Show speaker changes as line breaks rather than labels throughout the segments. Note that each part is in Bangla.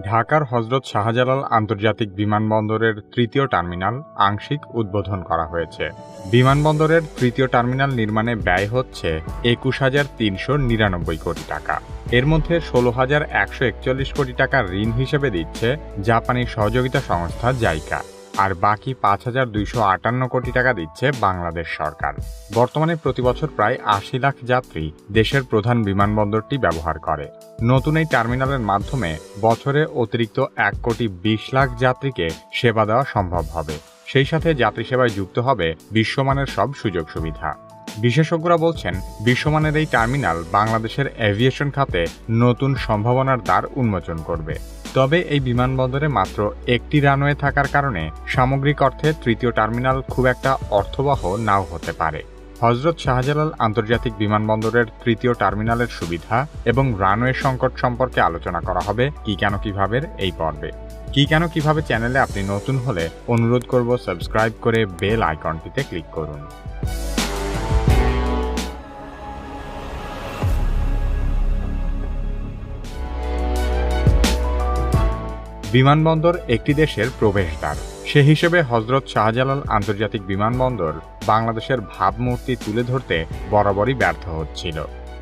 ঢাকার হজরত শাহজালাল আন্তর্জাতিক বিমানবন্দরের তৃতীয় টার্মিনাল আংশিক উদ্বোধন করা হয়েছে। বিমানবন্দরের তৃতীয় টার্মিনাল নির্মাণে ব্যয় হচ্ছে একুশ হাজার তিনশো নিরানব্বই কোটি টাকা। এর মধ্যে ষোলো হাজার একশো একচল্লিশ কোটি টাকা ঋণ হিসেবে দিচ্ছে জাপানি সহযোগিতা সংস্থা জাইকা। আর বাকি পাঁচ হাজার দুইশো আটান্ন কোটি টাকা দিচ্ছে বাংলাদেশ সরকার। বর্তমানে প্রতি বছর প্রায় আশি লাখ যাত্রী দেশের প্রধান বিমানবন্দরটি ব্যবহার করে। নতুন এই টার্মিনালের মাধ্যমে বছরে অতিরিক্ত এক কোটি বিশ লাখ যাত্রীকে সেবা দেওয়া সম্ভব হবে। সেই সাথে যাত্রী সেবায় যুক্ত হবে বিশ্বমানের সব সুযোগ সুবিধা। বিশেষজ্ঞরা বলছেন, বিশ্বমানের এই টার্মিনাল বাংলাদেশের এভিয়েশন খাতে নতুন সম্ভাবনার দ্বার উন্মোচন করবে। তবে এই বিমানবন্দরে মাত্র একটি রানওয়ে থাকার কারণে সামগ্রিক অর্থে তৃতীয় টার্মিনাল খুব একটা অর্থবহ নাও হতে পারে। হজরত শাহজালাল আন্তর্জাতিক বিমানবন্দরের তৃতীয় টার্মিনালের সুবিধা এবং রানওয়ে সংকট সম্পর্কে আলোচনা করা হবে কি কেন কীভাবে এই পর্বে। কি কেন কীভাবে চ্যানেলে আপনি নতুন হলে অনুরোধ করব সাবস্ক্রাইব করে বেল আইকনটিতে ক্লিক করুন। বিমানবন্দর একটি দেশের প্রবেশদ্বার। সে হিসেবে হজরত শাহজালাল আন্তর্জাতিক বিমানবন্দর বাংলাদেশের ভাবমূর্তি তুলে ধরতে বরাবরই ব্যর্থ হচ্ছিল।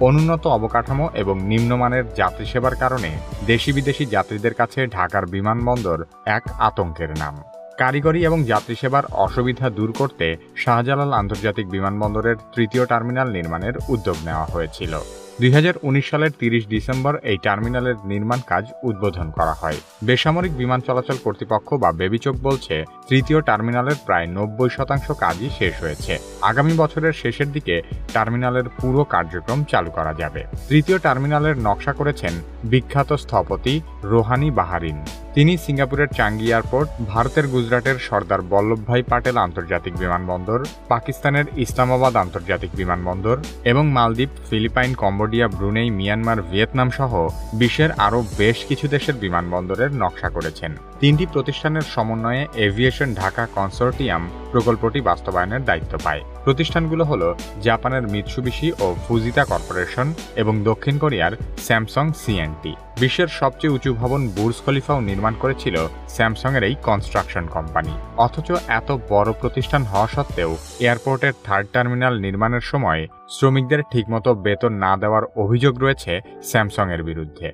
অনুন্নত অবকাঠামো এবং নিম্নমানের যাত্রী সেবার কারণে দেশি বিদেশি যাত্রীদের কাছে ঢাকার বিমানবন্দর এক আতঙ্কের নাম। কারিগরি এবং যাত্রী সেবার অসুবিধা দূর করতে শাহজালাল আন্তর্জাতিক বিমানবন্দরের তৃতীয় টার্মিনাল নির্মাণের উদ্যোগ নেওয়া হয়েছিল। দুই হাজার উনিশ সালের তিরিশ ডিসেম্বর এই টার্মিনালের নির্মাণ কাজ উদ্বোধন করা হয়। বেসামরিক বিমান চলাচল কর্তৃপক্ষ বা বেবিচোক বলছে, তৃতীয় টার্মিনালের প্রায় নব্বই শতাংশ কাজই শেষ হয়েছে। আগামী বছরের শেষের দিকে টার্মিনালের পুরো কার্যক্রম চালু করা যাবে। তৃতীয় টার্মিনালের নকশা করেছেন বিখ্যাত স্থপতি রোহানি বাহারিন। তিনি সিঙ্গাপুরের চাঙ্গি এয়ারপোর্ট, ভারতের গুজরাটের সর্দার বল্লভভাই পাটেল আন্তর্জাতিক বিমানবন্দর, পাকিস্তানের ইসলামাবাদ আন্তর্জাতিক বিমানবন্দর এবং Maldives Philippines Cambodia Brunei Myanmar Vietnam সহ বিশ্বের আরও বেশ কিছু দেশের বিমানবন্দরের নকশা করেছেন। তিনটি প্রতিষ্ঠানের সমন্বয়ে এভিয়েশন ঢাকা কনসোর্টিয়াম প্রকল্পটি বাস্তবায়নের দায়িত্ব পায়। প্রতিষ্ঠানগুলো হল জাপানের মিৎসুবিশি ও ফুজিতা কর্পোরেশন এবং দক্ষিণ কোরিয়ার স্যামসং সিএনটি বিশ্বের সবচেয়ে উঁচু ভবন বুর্জ খলিফাও নির্মাণ করেছিল স্যামসংয়ের এই কনস্ট্রাকশন কোম্পানি। অথচ এত বড় প্রতিষ্ঠান হওয়া সত্ত্বেও এয়ারপোর্টের থার্ড টার্মিনাল নির্মাণের সময় শ্রমিকদের ঠিকমতো বেতন না দেওয়ার অভিযোগ রয়েছে স্যামসংয়ের বিরুদ্ধে।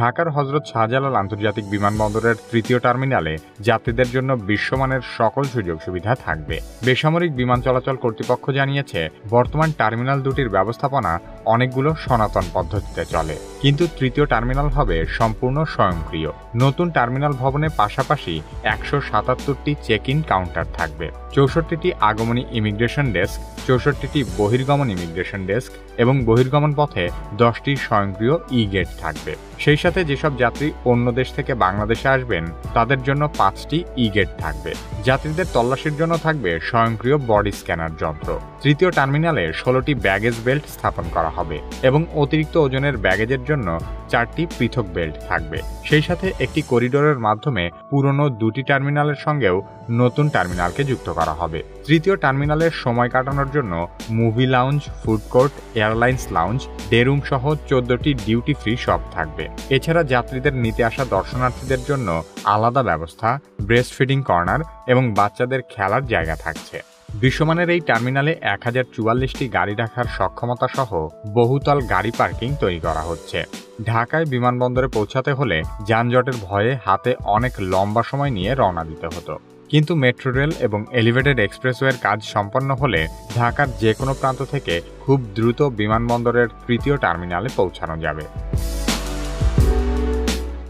ঢাকার হজরত শাহজালাল আন্তর্জাতিক বিমানবন্দরের তৃতীয় টার্মিনালে যাত্রীদের জন্য বিশ্বমানের সকল সুযোগ সুবিধা থাকবে। বেসামরিক বিমান চলাচল কর্তৃপক্ষ জানিয়েছে, বর্তমান টার্মিনাল দুটির ব্যবস্থাপনা অনেকগুলো সনাতন পদ্ধতিতে চলে। কিন্তু তৃতীয় টার্মিনাল হবে সম্পূর্ণ স্বয়ংক্রিয়। নতুন টার্মিনাল ভবনের পাশাপাশি একশো সাতাত্তরটি চেক ইন কাউন্টার থাকবে। চৌষট্টিটি আগমনী ইমিগ্রেশন ডেস্ক, চৌষট্টিটি বহির্গমন ইমিগ্রেশন ডেস্ক এবং বহির্গমন পথে দশটি স্বয়ংক্রিয় ই গেট থাকবে। সেই সাথে যেসব যাত্রী অন্য দেশ থেকে বাংলাদেশে আসবেন, তাদের জন্য পাঁচটি ই গেট থাকবে। যাত্রীদের তল্লাশির জন্য থাকবে স্বয়ংক্রিয় বডি স্ক্যানার যন্ত্র। তৃতীয় টার্মিনালে ষোলোটি ব্যাগেজ বেল্ট স্থাপন করা হবে এবং অতিরিক্ত ওজনের ব্যাগেজের জন্য চারটি পৃথক বেল্ট থাকবে। সেই সাথে একটি করিডোরের মাধ্যমে পুরনো দুটি টার্মিনালের সঙ্গেও নতুন টার্মিনালকে যুক্ত করা হবে। তৃতীয় টার্মিনালের সময় কাটানোর জন্য movie lounge, food court, airlines lounge day room সহ চোদ্দটি ডিউটি ফ্রি শপ থাকবে। এছাড়া যাত্রীদের নিতে আসা দর্শনার্থীদের জন্য আলাদা ব্যবস্থা ব্রেস্ট ফিডিং কর্নার এবং বাচ্চাদের খেলার জায়গা থাকছে। বিশ্বমানের এই টার্মিনালে এক হাজার চুয়াল্লিশটি গাড়ি রাখার সক্ষমতা সহ বহুতল গাড়ি পার্কিং তৈরি করা হচ্ছে। ঢাকায় বিমানবন্দরে পৌঁছাতে হলে যানজটের ভয়ে হাতে অনেক লম্বা সময় নিয়ে রওনা দিতে হতো। কিন্তু মেট্রো রেল এবং এলিভেটেড এক্সপ্রেসওয়ের কাজ সম্পন্ন হলে ঢাকার যে কোনো প্রান্ত থেকে খুব দ্রুত বিমানবন্দরের তৃতীয় টার্মিনালে পৌঁছানো যাবে।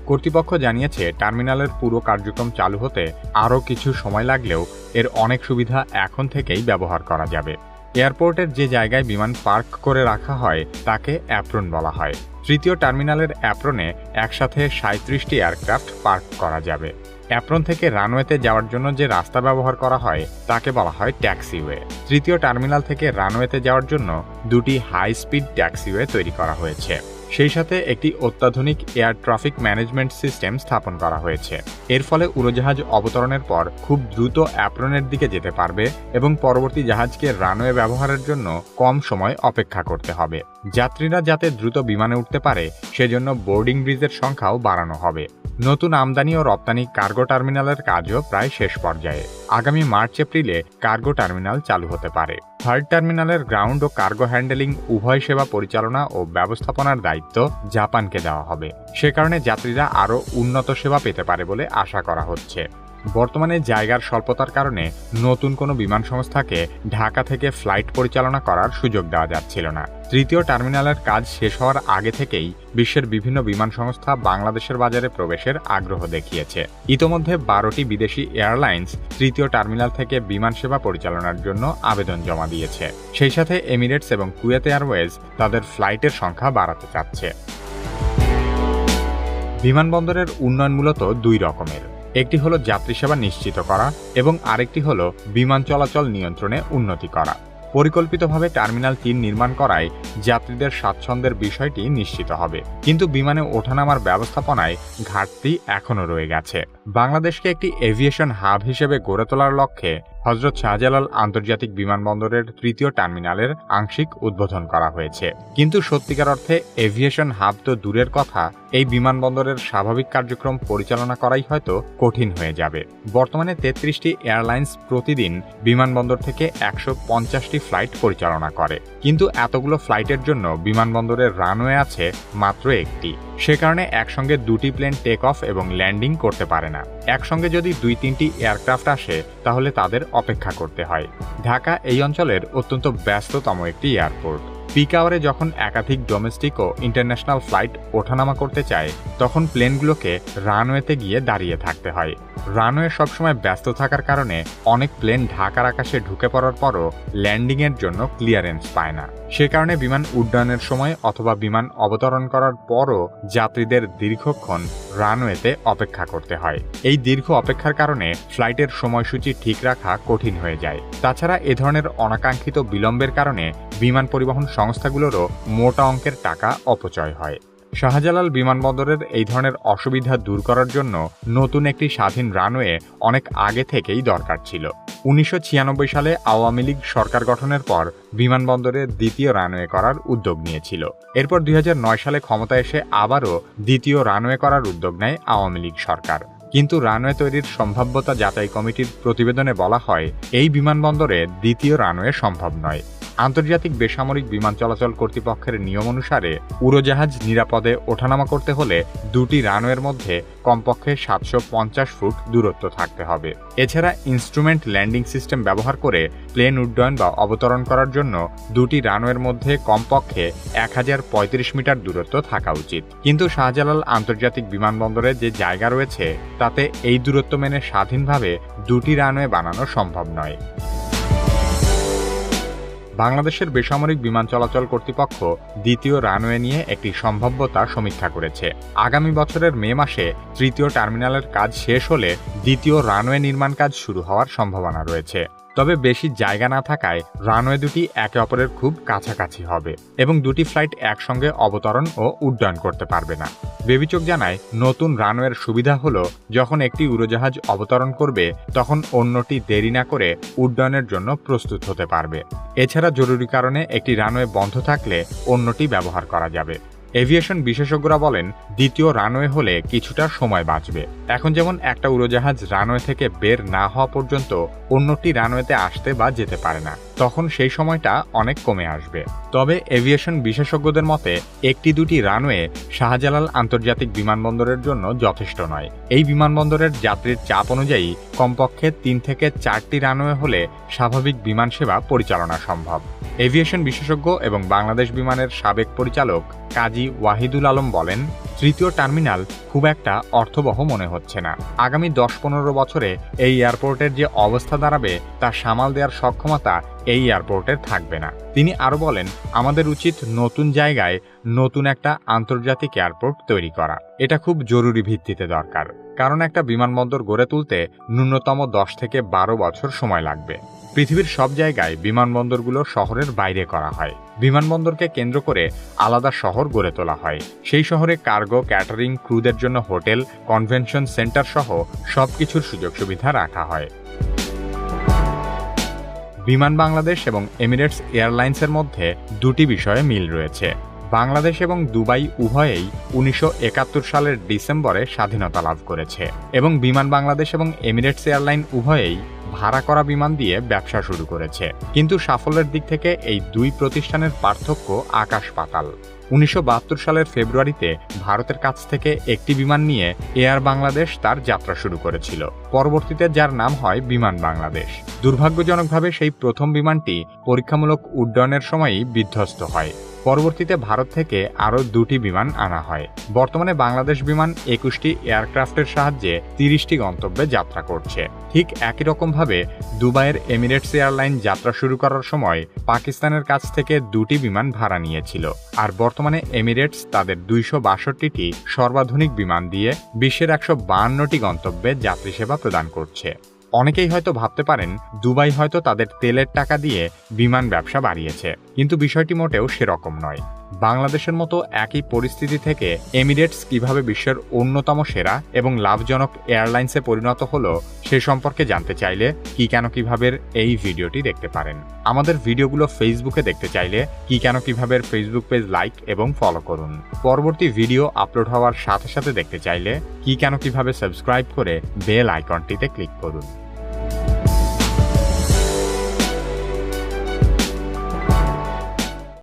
কর্তৃপক্ষ জানিয়েছে, টার্মিনালের পুরো কার্যক্রম চালু হতে আরও কিছু সময় লাগলেও এর অনেক সুবিধা এখন থেকেই ব্যবহার করা যাবে। এয়ারপোর্টের যে জায়গায় বিমান পার্ক করে রাখা হয়, তাকে অ্যাপ্রন বলা হয়। তৃতীয় টার্মিনালের অ্যাপ্রনে একসাথে সাঁত্রিশটি এয়ারক্রাফট পার্ক করা যাবে। অ্যাপ্রন থেকে রানওয়েতে যাওয়ার জন্য যে রাস্তা ব্যবহার করা হয়, তাকে বলা হয় ট্যাক্সিওয়ে। তৃতীয় টার্মিনাল থেকে রানওয়েতে যাওয়ার জন্য দুটি হাই স্পিড ট্যাক্সিওয়ে তৈরি করা হয়েছে। সেই সাথে একটি অত্যাধুনিক এয়ার ট্রাফিক ম্যানেজমেন্ট সিস্টেম স্থাপন করা হয়েছে। এর ফলে উড়োজাহাজ অবতরণের পর খুব দ্রুত অ্যাপ্রনের দিকে যেতে পারবে এবং পরবর্তী জাহাজকে রানওয়ে ব্যবহারের জন্য কম সময় অপেক্ষা করতে হবে। যাত্রীরা যাতে দ্রুত বিমানে উঠতে পারে, সেজন্য বোর্ডিং ব্রিজের সংখ্যাও বাড়ানো হবে। নতুন আমদানি ও রপ্তানি কার্গো টার্মিনালের কাজও প্রায় শেষ পর্যায়ে। আগামী মার্চ, এপ্রিলে কার্গো টার্মিনাল চালু হতে পারে। থার্ড টার্মিনালের গ্রাউন্ড ও কার্গো হ্যান্ডেলিং, উভয় সেবা পরিচালনা ও ব্যবস্থাপনার দায়িত্ব জাপানকে দেওয়া হবে। সে কারণে যাত্রীরা আরও উন্নত সেবা পেতে পারে বলে আশা করা হচ্ছে। বর্তমানে জায়গার স্বল্পতার কারণে নতুন কোনো বিমান সংস্থাকে ঢাকা থেকে ফ্লাইট পরিচালনা করার সুযোগ দেওয়া যাচ্ছিল না। তৃতীয় টার্মিনালের কাজ শেষ হওয়ার আগে থেকেই বিশ্বের বিভিন্ন বিমান সংস্থা বাংলাদেশের বাজারে প্রবেশের আগ্রহ দেখিয়েছে। ইতোমধ্যে বারোটি বিদেশি এয়ারলাইন্স তৃতীয় টার্মিনাল থেকে বিমান সেবা পরিচালনার জন্য আবেদন জমা দিয়েছে। সেই সাথে এমিরেটস এবং কুয়েত এয়ারওয়েজ তাদের ফ্লাইটের সংখ্যা বাড়াতে চাচ্ছে। বিমানবন্দরের উন্নয়ন মূলত দুই রকমের। একটি হলো যাত্রী সেবা নিশ্চিত করা এবং আরেকটি হলো বিমান চলাচল নিয়ন্ত্রণে উন্নতি করা। পরিকল্পিতভাবে টার্মিনাল তিন নির্মাণ করায় যাত্রীদের স্বাচ্ছন্দ্যের বিষয়টি নিশ্চিত হবে। কিন্তু বিমানে ওঠানামার ব্যবস্থাপনায় ঘাটতি এখনও রয়ে গেছে। বাংলাদেশকে একটি এভিয়েশন হাব হিসেবে গড়ে তোলার লক্ষ্যে হজরত শাহজালাল আন্তর্জাতিক বিমানবন্দরের তৃতীয় টার্মিনালের আংশিক উদ্বোধন করা হয়েছে। কিন্তু সত্যিকার অর্থে এভিয়েশন হাব তো দূরের কথা, এই বিমানবন্দরের স্বাভাবিক কার্যক্রম পরিচালনা করাই হয়তো কঠিন হয়ে যাবে। বর্তমানে তেত্রিশটি এয়ারলাইন্স প্রতিদিন বিমানবন্দর থেকে একশো পঞ্চাশটি ফ্লাইট পরিচালনা করে। কিন্তু এতগুলো ফ্লাইটের জন্য বিমানবন্দরের রানওয়ে আছে মাত্র একটি। সে কারণে একসঙ্গে দুটি প্লেন টেক অফ এবং ল্যান্ডিং করতে পারে না। একসঙ্গে যদি দুই তিনটি এয়ারক্রাফট আসে, তাহলে তাদের অপেক্ষা করতে হয়। ঢাকা এই অঞ্চলের অত্যন্ত ব্যস্ততম একটি এয়ারপোর্ট পিক আওয়ারে যখন একাধিক ডোমেস্টিক ও ইন্টারন্যাশনাল ফ্লাইট ওঠানামা করতে চায়, তখন প্লেনগুলোকে রানওয়েতে গিয়ে দাঁড়িয়ে থাকতে হয়। রানওয়ে সবসময় ব্যস্ত থাকার কারণে অনেক প্লেন ঢাকার আকাশে ঢুকে পড়ার পরও ল্যান্ডিংয়ের জন্য ক্লিয়ারেন্স পায় না। সে কারণে বিমান উড্ডয়নের সময় অথবা বিমান অবতরণ করার পরও যাত্রীদের দীর্ঘক্ষণ রানওয়েতে অপেক্ষা করতে হয়। এই দীর্ঘ অপেক্ষার কারণে ফ্লাইটের সময়সূচি ঠিক রাখা কঠিন হয়ে যায়। তাছাড়া এ ধরনের অনাকাঙ্ক্ষিত বিলম্বের কারণে বিমান পরিবহন সংস্থাগুলোরও মোটা অঙ্কের টাকা অপচয় হয়। শাহজালাল বিমানবন্দরের এই ধরনের অসুবিধা দূর করার জন্য নতুন একটি স্বাধীন রানওয়ে অনেক আগে থেকেই দরকার ছিল। উনিশশো ছিয়ানব্বই সালে আওয়ামী লীগ সরকার গঠনের পর বিমানবন্দরে দ্বিতীয় রানওয়ে করার উদ্যোগ নিয়েছিল। এরপর দুই হাজার নয় সালে ক্ষমতা এসে আবারও দ্বিতীয় রানওয়ে করার উদ্যোগ নেয় আওয়ামী লীগ সরকার। কিন্তু রানওয়ে তৈরির সম্ভাব্যতা যাচাই কমিটির প্রতিবেদনে বলা হয়, এই বিমানবন্দরে দ্বিতীয় রানওয়ে সম্ভব নয়। আন্তর্জাতিক বেসামরিক বিমান চলাচল কর্তৃপক্ষের নিয়ম অনুসারে উড়োজাহাজ নিরাপদে ওঠানামা করতে হলে দুটি রানওয়ের মধ্যে কমপক্ষে সাতশো পঞ্চাশ ফুট দূরত্ব থাকতে হবে। এছাড়া ইনস্ট্রুমেন্ট ল্যান্ডিং সিস্টেম ব্যবহার করে প্লেন উড্ডয়ন বা অবতরণ করার জন্য দুটি রানওয়ের মধ্যে কমপক্ষে এক হাজার পঁয়ত্রিশ মিটার দূরত্ব থাকা উচিত। কিন্তু শাহজালাল আন্তর্জাতিক বিমানবন্দরে যে জায়গা রয়েছে, তাতে এই দূরত্ব মেনে স্বাধীনভাবে দুটি রানওয়ে বানানো সম্ভব নয়। বাংলাদেশের বেসামরিক বিমান চলাচল কর্তৃপক্ষ দ্বিতীয় রানওয়ে নিয়ে একটি সম্ভাব্যতা সমীক্ষা করেছে। আগামী বছরের মে মাসে তৃতীয় টার্মিনালের কাজ শেষ হলে দ্বিতীয় রানওয়ে নির্মাণ কাজ শুরু হওয়ার সম্ভাবনা রয়েছে। তবে বেশি জায়গা না থাকায় রানওয়ে দুটি একে অপরের খুব কাছাকাছি হবে এবং দুটি ফ্লাইট একসঙ্গে অবতরণ ও উড্ডয়ন করতে পারবে না। বেবিচক জানায়, নতুন রানওয়ের সুবিধা হলো যখন একটি উড়োজাহাজ অবতরণ করবে, তখন অন্যটি দেরি না করে উড্ডয়নের জন্য প্রস্তুত হতে পারবে। এছাড়া জরুরি কারণে একটি রানওয়ে বন্ধ থাকলে অন্যটি ব্যবহার করা যাবে। এভিয়েশন বিশেষজ্ঞরা বলেন, দ্বিতীয় রানওয়ে হলে কিছুটা সময় বাঁচবে। এখন যেমন একটা উড়োজাহাজ রানওয়ে থেকে বের না হওয়া পর্যন্ত অন্যটি রানওয়েতে আসতে বা যেতে পারে না। তখন সেই সময়টা অনেক কমে আসবে। তবে এভিয়েশন বিশেষজ্ঞদের মতে, একটি দুটি রানওয়ে শাহজালাল আন্তর্জাতিক বিমানবন্দরের জন্য যথেষ্ট নয়। এই বিমানবন্দরের যাত্রীর চাপ অনুযায়ী কমপক্ষে তিন থেকে চারটি রানওয়ে হলে স্বাভাবিক বিমান সেবা পরিচালনা সম্ভব। এভিয়েশন বিশেষজ্ঞ এবং বাংলাদেশ বিমানের সাবেক পরিচালক কাজী ওয়াহিদুল আলম বলেন, তৃতীয় টার্মিনাল খুব একটা অর্থবহ মনে হচ্ছে না। আগামী দশ পনেরো বছরে এই এয়ারপোর্টের যে অবস্থা দাঁড়াবে, তা সামাল দেওয়ার সক্ষমতা এই এয়ারপোর্টের থাকবে না। তিনি আরও বলেন, আমাদের উচিত নতুন জায়গায় নতুন একটা আন্তর্জাতিক এয়ারপোর্ট তৈরি করা। এটা খুব জরুরি ভিত্তিতে দরকার। কারণ একটা বিমানবন্দর গড়ে তুলতে ন্যূনতম দশ থেকে বারো বছর সময় লাগবে। পৃথিবীর সব জায়গায় বিমানবন্দরগুলো শহরের বাইরে করা হয়। বিমানবন্দরকে কেন্দ্র করে আলাদা শহর গড়ে তোলা হয়। সেই শহরে কার্গো, ক্যাটারিং, ক্রুদের জন্য হোটেল, কনভেনশন সেন্টার সহ সব কিছুর সুযোগ সুবিধা রাখা হয়। বিমান বাংলাদেশ এবং এমিরেটস এয়ারলাইন্সের মধ্যে দুটি বিষয়ে মিল রয়েছে। বাংলাদেশ এবং দুবাই উভয়েই উনিশশো একাত্তর সালের ডিসেম্বরে স্বাধীনতা লাভ করেছে এবং বিমান বাংলাদেশ এবং এমিরেটস এয়ারলাইন উভয়েই ভাড়া করা বিমান দিয়ে ব্যবসা শুরু করেছে। কিন্তু সাফল্যের দিক থেকে এই দুই প্রতিষ্ঠানের পার্থক্য আকাশ পাতাল। উনিশশো বাহাত্তর সালের ফেব্রুয়ারিতে ভারতের কাছ থেকে একটি বিমান নিয়ে এয়ার বাংলাদেশ তার যাত্রা শুরু করেছিল। পরবর্তীতে যার নাম হয় বিমান বাংলাদেশ। দুর্ভাগ্যজনকভাবে সেই প্রথম বিমানটি পরীক্ষামূলক উড্ডয়নের সময়ই বিধ্বস্ত হয়। পরবর্তীতে ভারত থেকে আরও দুটি বিমান আনা হয়। বর্তমানে বাংলাদেশ বিমান একুশটি এয়ারক্রাফটের সাহায্যে তিরিশটি গন্তব্যে যাত্রা করছে। ঠিক একই রকমভাবে দুবাইয়ের এমিরেটস এয়ারলাইন যাত্রা শুরু করার সময় পাকিস্তানের কাছ থেকে দুটি বিমান ভাড়া নিয়েছিল। আর বর্তমানে এমিরেটস তাদের দুইশো বাষট্টিটি সর্বাধুনিক বিমান দিয়ে বিশ্বের একশো বাহান্নটি গন্তব্যে যাত্রী সেবা প্রদান করছে। অনেকেই হয়তো ভাবতে পারেন, দুবাই হয়তো তাদের তেলের টাকা দিয়ে বিমান ব্যবসা বাড়িয়েছে। কিন্তু বিষয়টি মোটেও সেরকম নয়। বাংলাদেশের মতো একই পরিস্থিতি থেকে এমিরেটস কীভাবে বিশ্বের অন্যতম সেরা এবং লাভজনক এয়ারলাইন্সে পরিণত হলো সে সম্পর্কে জানতে চাইলে কি কেন কীভাবে এই ভিডিওটি দেখতে পারেন। আমাদের ভিডিওগুলো ফেসবুকে দেখতে চাইলে কি কেন কীভাবে ফেসবুক পেজ লাইক এবং ফলো করুন। পরবর্তী ভিডিও আপলোড হওয়ার সাথে সাথে দেখতে চাইলে কি কেন কীভাবে সাবস্ক্রাইব করে বেল আইকনটিতে ক্লিক করুন।